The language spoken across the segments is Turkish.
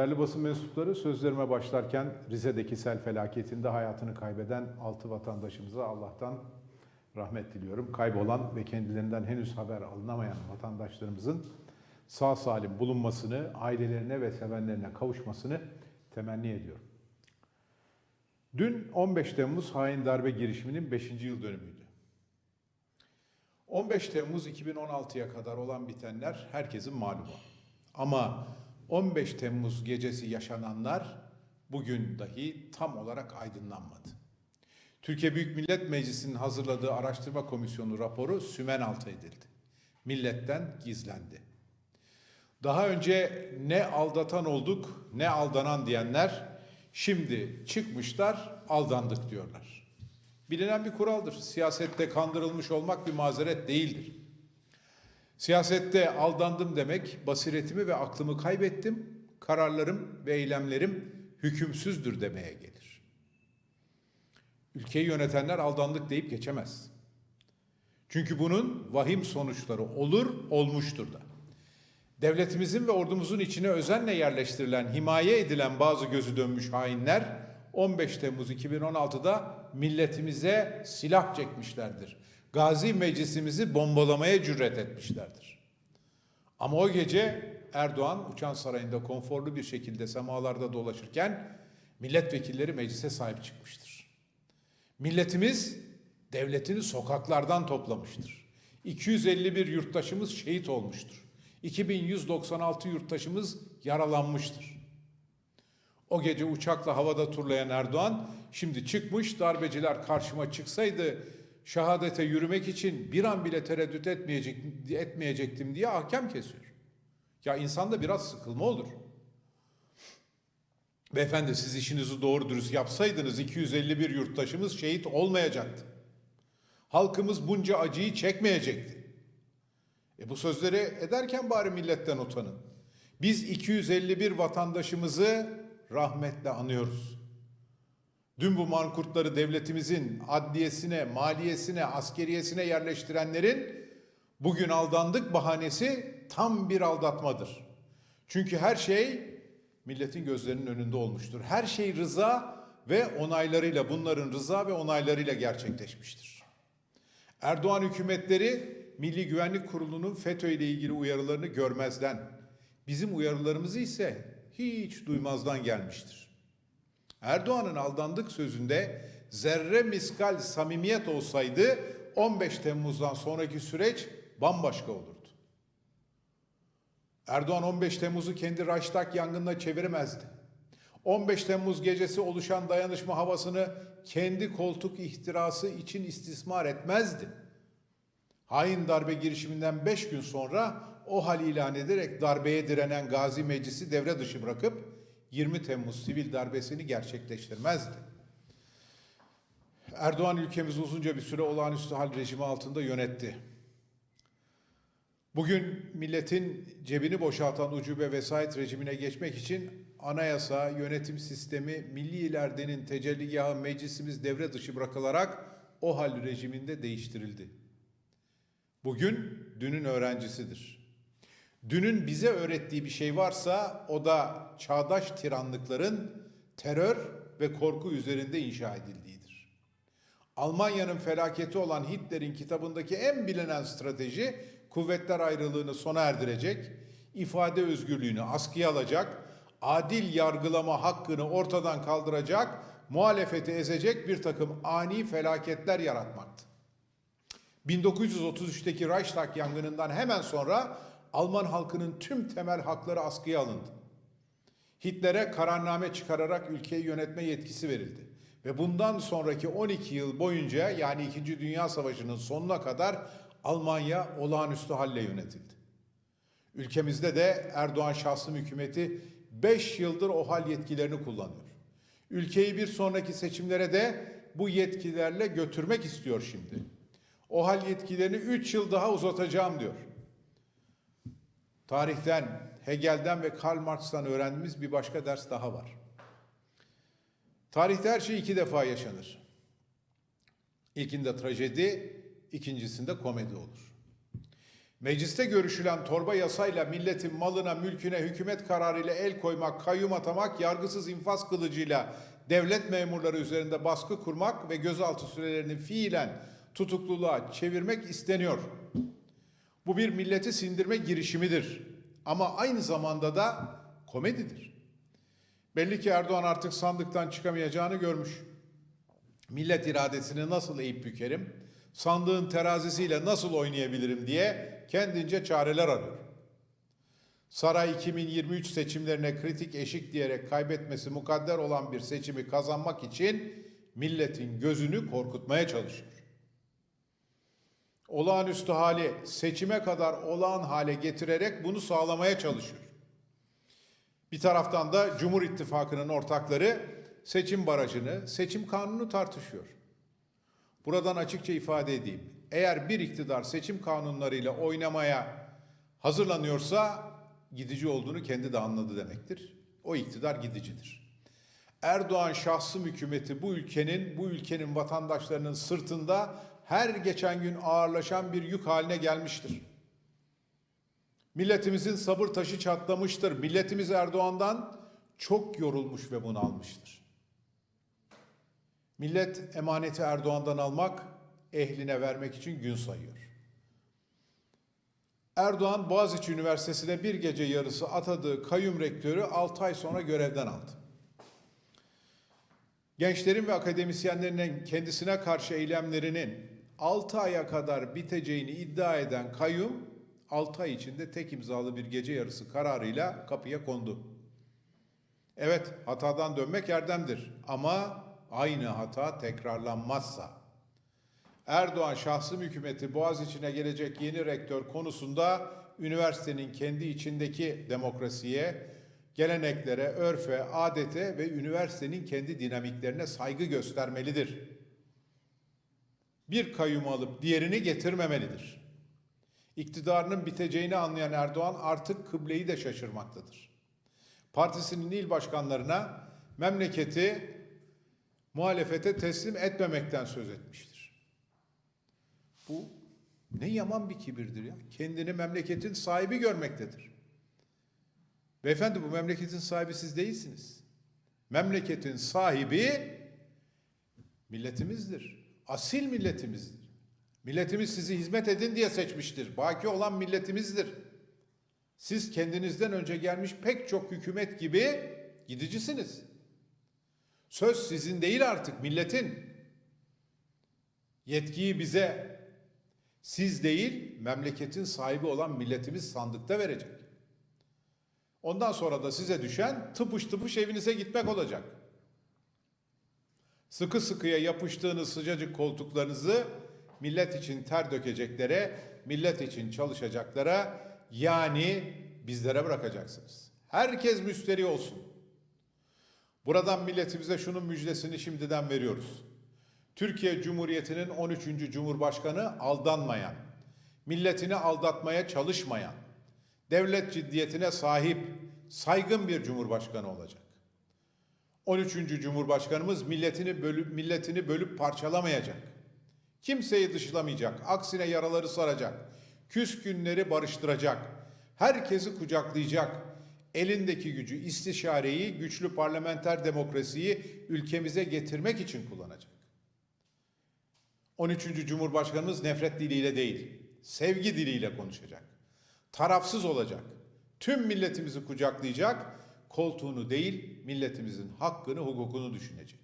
Değerli basın mensupları sözlerime başlarken Rize'deki sel felaketinde hayatını kaybeden 6 vatandaşımıza Allah'tan rahmet diliyorum. Kaybolan ve kendilerinden henüz haber alınamayan vatandaşlarımızın sağ salim bulunmasını, ailelerine ve sevenlerine kavuşmasını temenni ediyorum. Dün 15 Temmuz hain darbe girişiminin 5. yıl dönümüydü. 15 Temmuz 2016'ya kadar olan bitenler herkesin malumu. Ama 15 Temmuz gecesi yaşananlar bugün dahi tam olarak aydınlanmadı. Türkiye Büyük Millet Meclisi'nin hazırladığı araştırma komisyonu raporu sümen altı edildi. Milletten gizlendi. Daha önce ne aldatan olduk ne aldanan diyenler şimdi çıkmışlar aldandık diyorlar. Bilinen bir kuraldır. Siyasette kandırılmış olmak bir mazeret değildir. Siyasette aldandım demek basiretimi ve aklımı kaybettim. Kararlarım ve eylemlerim hükümsüzdür demeye gelir. Ülkeyi yönetenler aldandık deyip geçemez. Çünkü bunun vahim sonuçları olur, olmuştur da. Devletimizin ve ordumuzun içine özenle yerleştirilen, himaye edilen bazı gözü dönmüş hainler 15 Temmuz 2016'da milletimize silah çekmişlerdir. Gazi meclisimizi bombalamaya cüret etmişlerdir. Ama o gece Erdoğan uçan sarayında konforlu bir şekilde semalarda dolaşırken milletvekilleri meclise sahip çıkmıştır. Milletimiz devletini sokaklardan toplamıştır. 251 yurttaşımız şehit olmuştur. 2196 yurttaşımız yaralanmıştır. O gece uçakla havada turlayan Erdoğan şimdi çıkmış darbeciler karşıma çıksaydı şehadete yürümek için bir an bile tereddüt etmeyecek, etmeyecektim diye hakem kesiyor. Ya insanda biraz sıkılma olur. Beyefendi siz işinizi doğru dürüst yapsaydınız 251 yurttaşımız şehit olmayacaktı. Halkımız bunca acıyı çekmeyecekti. E bu sözleri ederken bari milletten utanın. Biz 251 vatandaşımızı rahmetle anıyoruz. Dün bu mankurtları devletimizin adliyesine, maliyesine, askeriyesine yerleştirenlerin bugün aldandık bahanesi tam bir aldatmadır. Çünkü her şey milletin gözlerinin önünde olmuştur. Her şey rıza ve onaylarıyla bunların rıza ve onaylarıyla gerçekleşmiştir. Erdoğan hükümetleri Milli Güvenlik Kurulu'nun FETÖ ile ilgili uyarılarını görmezden, bizim uyarılarımızı ise hiç duymazdan gelmiştir. Erdoğan'ın aldandık sözünde zerre miskal samimiyet olsaydı 15 Temmuz'dan sonraki süreç bambaşka olurdu. Erdoğan 15 Temmuz'u kendi Raştak yangınına çeviremezdi. 15 Temmuz gecesi oluşan dayanışma havasını kendi koltuk ihtirası için istismar etmezdi. Hain darbe girişiminden 5 gün sonra o hal ilan ederek darbeye direnen Gazi Meclisi devre dışı bırakıp 20 Temmuz sivil darbesini gerçekleştirmezdi. Erdoğan ülkemizi uzunca bir süre olağanüstü hal rejimi altında yönetti. Bugün milletin cebini boşaltan ucube vesayet rejimine geçmek için anayasa, yönetim sistemi, milli iradenin tecelligahı meclisimiz devre dışı bırakılarak o hal rejiminde değiştirildi. Bugün dünün öğrencisidir. Dünün bize öğrettiği bir şey varsa o da çağdaş tiranlıkların terör ve korku üzerinde inşa edildiğidir. Almanya'nın felaketi olan Hitler'in kitabındaki en bilinen strateji kuvvetler ayrılığını sona erdirecek, ifade özgürlüğünü askıya alacak, adil yargılama hakkını ortadan kaldıracak, muhalefeti ezecek bir takım ani felaketler yaratmaktı. 1933'teki Reichstag yangınından hemen sonra Alman halkının tüm temel hakları askıya alındı. Hitler'e kararname çıkararak ülkeyi yönetme yetkisi verildi. Ve bundan sonraki 12 yıl boyunca yani 2. Dünya Savaşı'nın sonuna kadar Almanya olağanüstü halle yönetildi. Ülkemizde de Erdoğan şahsım hükümeti 5 yıldır o hal yetkilerini kullanıyor. Ülkeyi bir sonraki seçimlere de bu yetkilerle götürmek istiyor şimdi. O hal yetkilerini 3 yıl daha uzatacağım diyor. Tarihten, Hegel'den ve Karl Marx'tan öğrendiğimiz bir başka ders daha var. Tarihte her şey iki defa yaşanır. İlkinde trajedi, ikincisinde komedi olur. Mecliste görüşülen torba yasayla milletin malına, mülküne hükümet kararıyla el koymak, kayyum atamak, yargısız infaz kılıcıyla devlet memurları üzerinde baskı kurmak ve gözaltı sürelerini fiilen tutukluluğa çevirmek isteniyor. Bu bir milleti sindirme girişimidir. Ama aynı zamanda da komedidir. Belli ki Erdoğan artık sandıktan çıkamayacağını görmüş. Millet iradesini nasıl eğip bükerim, sandığın terazisiyle nasıl oynayabilirim diye kendince çareler arıyor. Saray 2023 seçimlerine kritik eşik diyerek kaybetmesi mukadder olan bir seçimi kazanmak için milletin gözünü korkutmaya çalışıyor. Olağanüstü hali seçime kadar olağan hale getirerek bunu sağlamaya çalışıyor. Bir taraftan da Cumhur İttifakı'nın ortakları seçim barajını, seçim kanunu tartışıyor. Buradan açıkça ifade edeyim. Eğer bir iktidar seçim kanunlarıyla oynamaya hazırlanıyorsa gidici olduğunu kendi de anladı demektir. O iktidar gidicidir. Erdoğan şahsım hükümeti bu ülkenin, bu ülkenin vatandaşlarının sırtında her geçen gün ağırlaşan bir yük haline gelmiştir. Milletimizin sabır taşı çatlamıştır. Milletimiz Erdoğan'dan çok yorulmuş ve bunalmıştır. Millet emaneti Erdoğan'dan almak, ehline vermek için gün sayıyor. Erdoğan Boğaziçi Üniversitesi'ne bir gece yarısı atadığı kayyum rektörü 6 ay sonra görevden aldı. Gençlerin ve akademisyenlerinin kendisine karşı eylemlerinin 6 aya kadar biteceğini iddia eden kayyum 6 ay içinde tek imzalı bir gece yarısı kararıyla kapıya kondu. Evet, hatadan dönmek erdemdir ama aynı hata tekrarlanmazsa. Erdoğan şahsım hükümeti Boğaziçi'ne gelecek yeni rektör konusunda üniversitenin kendi içindeki demokrasiye, geleneklere, örfe, adete ve üniversitenin kendi dinamiklerine saygı göstermelidir. Bir kayyumu alıp diğerini getirmemelidir. İktidarının biteceğini anlayan Erdoğan artık kıbleyi de şaşırmaktadır. Partisinin il başkanlarına memleketi muhalefete teslim etmemekten söz etmiştir. Bu ne yaman bir kibirdir ya. Kendini memleketin sahibi görmektedir. Beyefendi bu memleketin sahibi siz değilsiniz. Memleketin sahibi milletimizdir. Asil milletimizdir. Milletimiz sizi hizmet edin diye seçmiştir. Baki olan milletimizdir. Siz kendinizden önce gelmiş pek çok hükümet gibi gidicisiniz. Söz sizin değil artık milletin. Yetkiyi bize siz değil memleketin sahibi olan milletimiz sandıkta verecek. Ondan sonra da size düşen tıpış tıpış evinize gitmek olacak. Sıkı sıkıya yapıştığınız sıcacık koltuklarınızı millet için ter dökeceklere, millet için çalışacaklara yani bizlere bırakacaksınız. Herkes müsteri olsun. Buradan milletimize şunun müjdesini şimdiden veriyoruz. Türkiye Cumhuriyeti'nin 13. Cumhurbaşkanı aldanmayan, milletini aldatmaya çalışmayan, devlet ciddiyetine sahip, saygın bir cumhurbaşkanı olacak. 13. Cumhurbaşkanımız milletini bölüp milletini bölüp parçalamayacak. Kimseyi dışlamayacak, aksine yaraları saracak. Küskünleri barıştıracak. Herkesi kucaklayacak. Elindeki gücü, istişareyi, güçlü parlamenter demokrasiyi ülkemize getirmek için kullanacak. 13. Cumhurbaşkanımız nefret diliyle değil, sevgi diliyle konuşacak. Tarafsız olacak. Tüm milletimizi kucaklayacak. Koltuğunu değil, milletimizin hakkını, hukukunu düşünecek.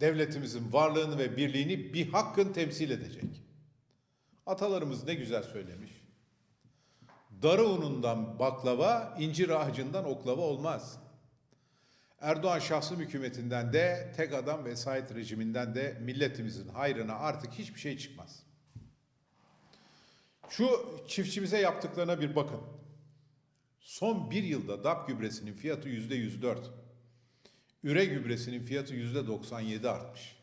Devletimizin varlığını ve birliğini bir hakkın temsil edecek. Atalarımız ne güzel söylemiş. Darı unundan baklava, incir ağacından oklava olmaz. Erdoğan şahsım hükümetinden de, tek adam vesayet rejiminden de milletimizin hayrına artık hiçbir şey çıkmaz. Şu çiftçimize yaptıklarına bir bakın. Son bir yılda DAP gübresinin fiyatı yüzde 104. Üre gübresinin fiyatı yüzde 97 artmış.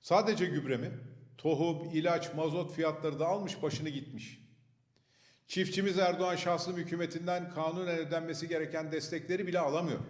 Sadece gübre mi? Tohum, ilaç, mazot fiyatları da almış başını gitmiş. Çiftçimiz Erdoğan şahsım hükümetinden kanunen ödenmesi gereken destekleri bile alamıyor.